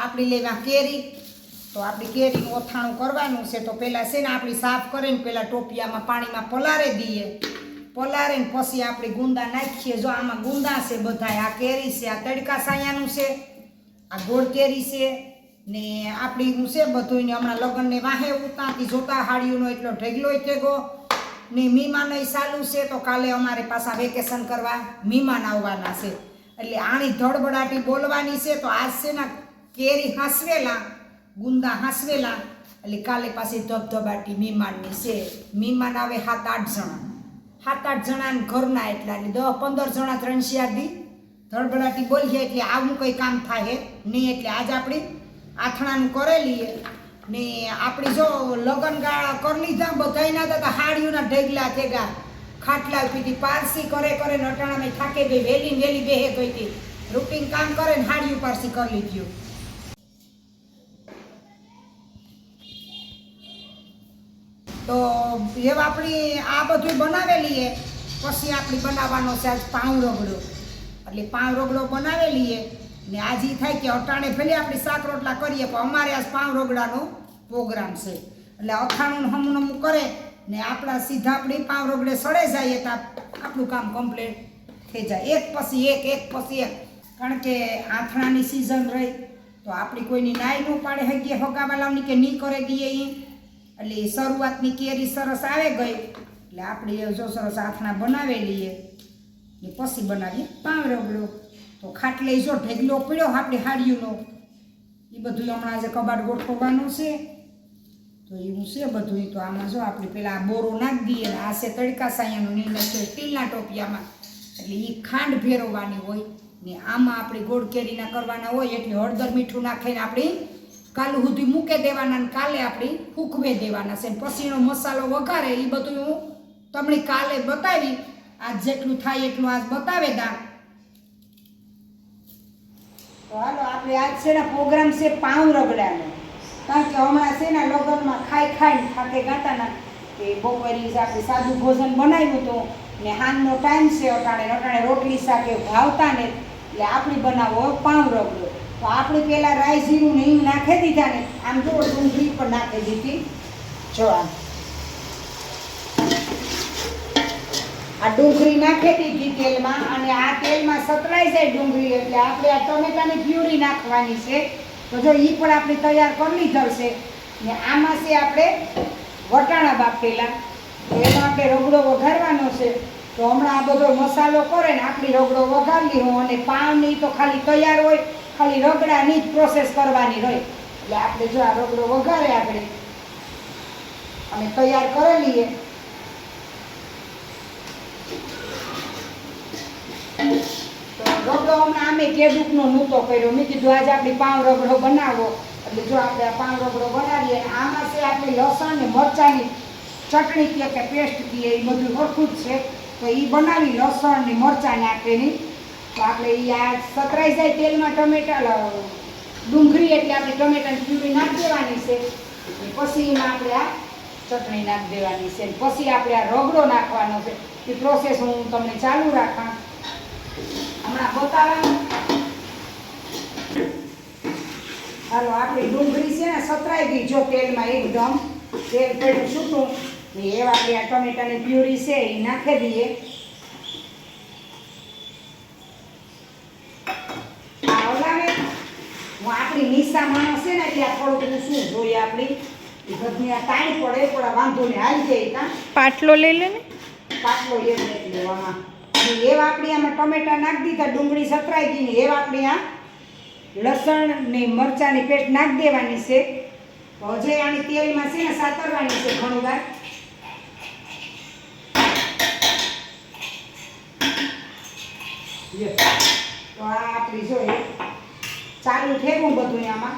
આપણી લેવા કેરી, તો આપણી કેરીનું ઓથાણું કરવાનું છે, તો પહેલાં છે ને આપણી સાફ કરીને પહેલાં ટોપિયામાં પાણીમાં પલારે દઈએ. પલારે ને પછી આપણી ગુંદા નાખીએ. જો આમાં ગુંદા છે બધાય, આ કેરી છે, આ તડકા સાયાનું છે, આ ગોળ કેરી છે, ને આપણી હું છે બધું ને હમણાં લગ્નને વાહે ઉતાથી જોતા હાડીઓનો એટલો ઢગલો ટેગો ને મીમાનો ચાલુ છે, તો કાલે અમારે પાછા વેકેશન કરવા મીમાન આવવાના છે. એટલે આની ધડબડાટી બોલવાની છે, તો આજ છે ને કેરી હાંસવેલા, ગુંદા હાંસવેલા. એટલે કાલે પાસે ધબધબાટી મીમાનની છે. મીમાન આવે સાત, આઠ જણા. સાત, આઠ જણા ઘરના એટલા એટલે દસ પંદર જણા ત્રણ શિયાર દી ધડબડાટી બોલીએ એટલે આવું કંઈ કામ થાય નહીં એટલે આજ આપણી આથણાનું કરેલી ને આપણી જો લગ્ન ગાળા કરી લીધા, બધાયના હતા હાડીઓના ઢેગલા થેગા ખાટલા પીધી પારસી કરે કરે ને અટાણામાં થાકે ગઈ વેલી વહેલી બેહે ગઈ હતી રૂટીન કામ કરે ને હાડીયું પારસી કરી લીધું તો એ આપણી આ બધું બનાવેલી છે, પછી આપણી બનાવવાનો છે આજ પાઉં રગડો એટલે પાઉં રગડો બનાવેલી છે, ને આજે થાય કે અટાણે ભલે આપણે શાક રોટલા કરીએ, પણ અમારે આજ પાઉં રગડાનો પ્રોગ્રામ છે. એટલે અથાણું હમું કરે, ને આપણા સીધા આપણી પાઉં રગડે સડે જાય તો આપણું કામ કમ્પ્લીટ થઈ જાય. એક પછી એક એક પછી એક. કારણ કે આથણાની સિઝન રહી, તો આપણી કોઈની નાય ન પાડે હગીએ હગાવાલાની કે નહીં કરે ગઈએ એ એટલે એ શરૂઆતની કેરી સરસ આવે ગઈ. એટલે આપણે જો સરસ આથણા બનાવેલી એ પછી બનાવીએ પાંવ રગડો તો ખાટલે જો ઢેગલો પડ્યો આપણે હાડીઓનો એ બધું હમણાં આજે કબાટ ગોઠવવાનું છે. તો એવું છે બધું તો આમાં જો આપણે પેલા આ બોરો નાખી દઈએ. આ છે તડકા સાયાનું નીંદર છે, સ્ટીલના ટોપિયામાં. એટલે એ ખાંડ ભેરવવાની હોય. ને આમાં આપણે ગોળ કેરીના કરવાના હોય એટલે હળદર મીઠું નાખીને આપણી કાલ સુધી મૂકે દેવાના ને કાલે આપણી ફૂકવે દેવાના છે. પછીનો મસાલો વઘારે એ બધું હું તમને કાલે બતાવી. આજ જેટલું થાય એટલું આજ બતાવે દા તો હાલો, આપણે આજ છે ને પ્રોગ્રામ છે પાઉં રગડાનો. કારણ કે હમણાં છે ને લગ્નમાં ખાઈ ખાઈને થાકે ગાતાના કે બપોરી આપણે સાદું ભોજન બનાવ્યું હતું ને હાનનો ટાઈમ છે, અટાણે અટાણે રોટલી શાકે ભાવતા ને. એટલે આપણે બનાવો પાઉં રગડો. તો આપણે પહેલાં રાઈ જીરું ને હિંગ નાખી દીધા ને, આમ જો ડુંગળી પણ નાખી દીધી. જો આમ આ ડુંગળી નાખી દીધી તેલમાં અને આ તેલમાં સતરાઈ જાય ડુંગળી એટલે આપણે આ ટમેટાની પ્યુરી નાખવાની છે. તો જો એ પણ આપણે તૈયાર કરી લીધેલ ને આમાં છે આપણે વટાણા બાફેલા. એમાં આપણે રગડો વઘારવાનો છે. તો હમણાં આ બધો મસાલો કરે ને, આપણી રગડો વઘારી હું અને પાવની તો ખાલી તૈયાર હોય. ખાલી રગડાની જ પ્રોસેસ કરવાની હોય. એટલે આપણે જો આ રગડો વઘારે આપણે અમે તૈયાર તો રગડો હમણાં આમે કેદુકનો નૂતો કર્યો. મેં કીધું આજે આપણે પાવ રગડો બનાવો. એટલે જો આપણે આ પાવ રગડો બનાવીએ આમાં છે આપણે લસણ ને મરચાંની ચટણી કે પેસ્ટ કહે એ બધું સરખું જ છે. તો એ બનાવી લસણ ને મરચાં નાખીની તો આપણે આ સતરાઈ જાય તેલમાં ટમેટા ડુંગળી એટલે આપણે ટમેટાની પ્યુરી નાખી દેવાની છે. પછી એમાં આપણે આ ચટણી નાખી દેવાની છે. પછી આપણે આ રગડો નાખવાનો છે. એ પ્રોસેસ હું તમને ચાલુ રાખા. હમણાં બતાવવાનું હાલો, આપણી ડુંગળી છે ને સતરાઈ ગઈ. જો તેલમાં એકદમ તેલ પડ્યું છૂટું એવા આપણે આ ટમેટાની પ્યુરી છે, એ નાખી દઈએ આ હલાવે હું આપણી નિશા માણસ છે ને એટલે આ થોડુંક શું જોઈએ આપણી? ઘરની આ ટાઈમ પડે પણ આ વાંધો ને હાલી જાય ત્યાં પાટલો લઈ લે ને? પાટલો એ જ નથી લેવામાં એવા આપણી આમાં ટમેટા નાખી દીધા ડુંગળી સતરાઈ ગઈ ને એવા આપણી આ લસણ ને મરચાંની પેસ્ટ નાખી દેવાની છે. હજે આની તેલમાં છે ને સાતરવાની છે ઘણું વાર. તો આ આપણી જોઈએ ચાલુ ઠેરવું બધું આમાં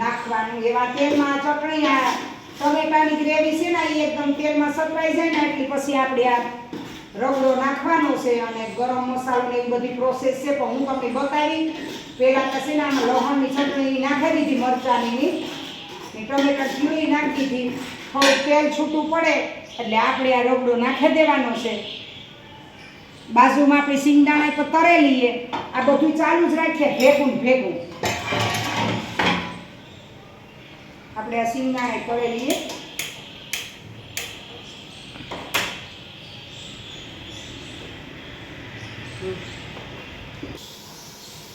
નાખવાનું. એવા તેલમાં ચટણી, આ ટમેટાની ગ્રેવી છે ને એ એકદમ તેલમાં સતરાઈ જાય ને, એટલે પછી આપણે આ રગડો નાખવાનો છે અને ગરમ મસાલો ને એવી બધી પ્રોસેસ છે. પણ હું તમને બતાવી, પહેલાં તો છે ને આમાં લોહણની ચટણી નાખી દીધી, મરચાંની ટમેટા પ્યુરી નાખી દીધી. થોડું તેલ છૂટું પડે, એટલે આપણે આ રગડો નાખી દેવાનો છે. બાજુમાં આપણે સિંગદાણા તો તરેલીએ. આ બધું ચાલુ જ રાખીએ, ભેગું ભેગું. આપણે આ એડ કરી લઈએ.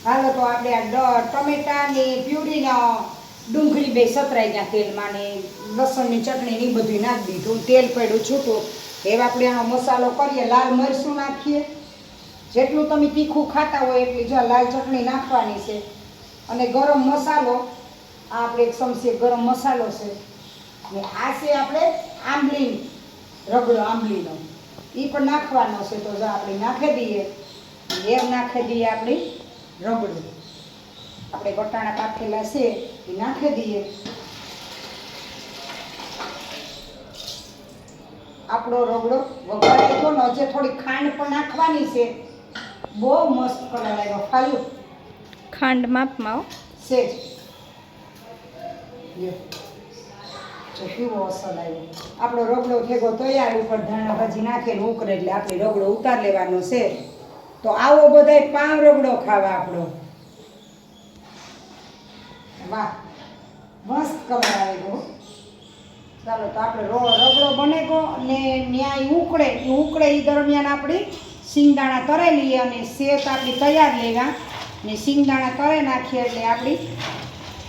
હાલો તો આપણે આ ટમેટાની પ્યુરીનો ડુંગળી બે સતરાઈ ગયા તેલમાં ને લસણની ચટણી ઈ બધું નાખી દીધું. તેલ પડ્યું છૂટું. એવા આપણે આનો મસાલો કરીએ. લાલ મરચું નાખીએ. જેટલું તમે તીખું ખાતા હોય એટલી જો લાલ ચટણી નાખવાની છે. અને ગરમ મસાલો આ આપણે એક ચમચી ગરમ મસાલો છે. ને આ છે આપણે આંબલી રગડો આંબલીનો. એ પણ નાખવાનો છે તો જો આપણે નાખી દઈએ એમ નાખી દઈએ આપણી રગડું. આપણે વટાણા કાપેલા છે એ નાખી દઈએ. આપણો રગડો વઘારાઈ ગયો ને હજી થોડી ખાંડ પણ નાખવાની છે. બહુ મસ્ત કલર આવ્યો. ખાયું ખાંડ માપમાં હો. જો કેવો અસર આવ્યો આપણો રગડો ભેગો તૈયાર ઉપર ધાણા ભાજી નાખીને ઉકળે એટલે આપણે રગડો ઉતાર લેવાનો છે. તો આવો બધાય પાવ રગડો ખાવા આપણો. વાહ, મસ્ત કલર આવ્યો. ચાલો તો આપણે રો, રગડો બને ગયો અને ન્યાય ઉકળે. એ ઉકળે એ દરમિયાન આપણી સિંગદાણા તરેલી અને શેત આપણી તૈયાર લેવા. ને સિંગદાણા તરે નાખીએ એટલે આપણી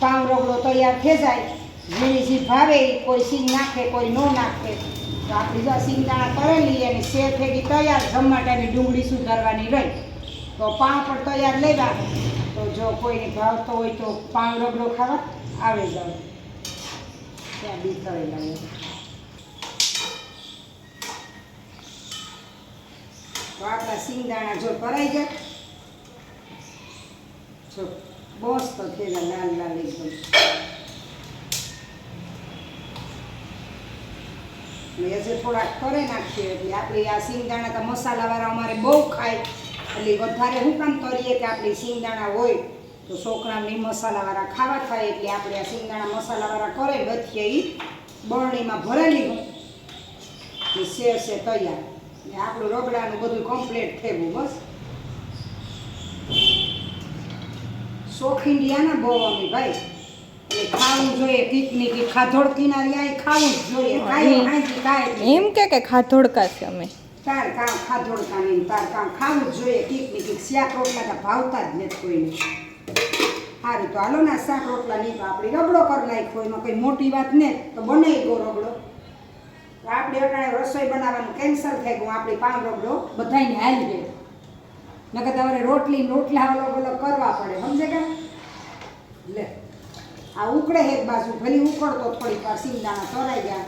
પાવ રગડો તૈયાર થઈ જાય જેની જે ભાવે, કોઈ સીંગ નાખે, કોઈ ન નાખે. તો આપણી જો સિંગદાણા કરેલી અને શેર ફેગી તૈયાર, જમવા ડુંગળી સુધારવાની રહી. તો પાવ પણ તૈયાર લેવા. તો જો કોઈને ભાવતો હોય તો પાવ રગડો ખાવા આવે જાવ ત્યાં બી તળેલા તો આપણા સિંગદાણા જો ભરાઈ ગયા જો મસ્ત થયેલા લાલ લાલ એકદમ એટલે થોડાક કરે નાખીએ એટલે આપણે આ સિંગદાણા તો મસાલાવાળા અમારે બહુ ખાય. એટલે વધારે શું કામ કરીએ કે આપણે સિંગદાણા હોય તો છોકરાને મસાલાવાળા ખાવા થાય એટલે આપણે આ સિંગદાણા મસાલાવાળા કરે ગથીએ એ બરણીમાં ભરેલી હોય એ શેર છે તૈયાર. ને આપણું રગડાનું બધું કમ્પ્લીટ થયું બસ. શોખીન ઇન્ડિયા ને બહુ અમે ભાઈ. ખાવું જોઈએ પિકનિક ખાધોડ કિનારી ખાવું જ જોઈએ. કાંઈ એમ. કાંઈ એમ કે કે ખાધોડકા છે અમે. તાર કામ ખાધોડ કાની તાર કામ ખાવું જ જોઈએ. પિકનિક શાક રોટલા તો ભાવતા જ નથી કોઈને. સારું તો હાલો ના શાક રોટલા નહીં તો આપણે રગડો કરી નાખ્યો એમાં કંઈ મોટી વાત ને તો બનાવી ગયો રગડો. આપણે અટાણે રસોઈ બનાવવાનું કેન્સલ થઈ ગયું. આપણે પામ રગડો બધાને હાલ ગયો નકર તમારે રોટલી રોટલા અલગ અલગ કરવા પડે, સમજે કે? લે, આ ઉકળે એક બાજુ, ભલી ઉકળતો થોડીક વાર સિંગદાણા તોરાઈ ગયા.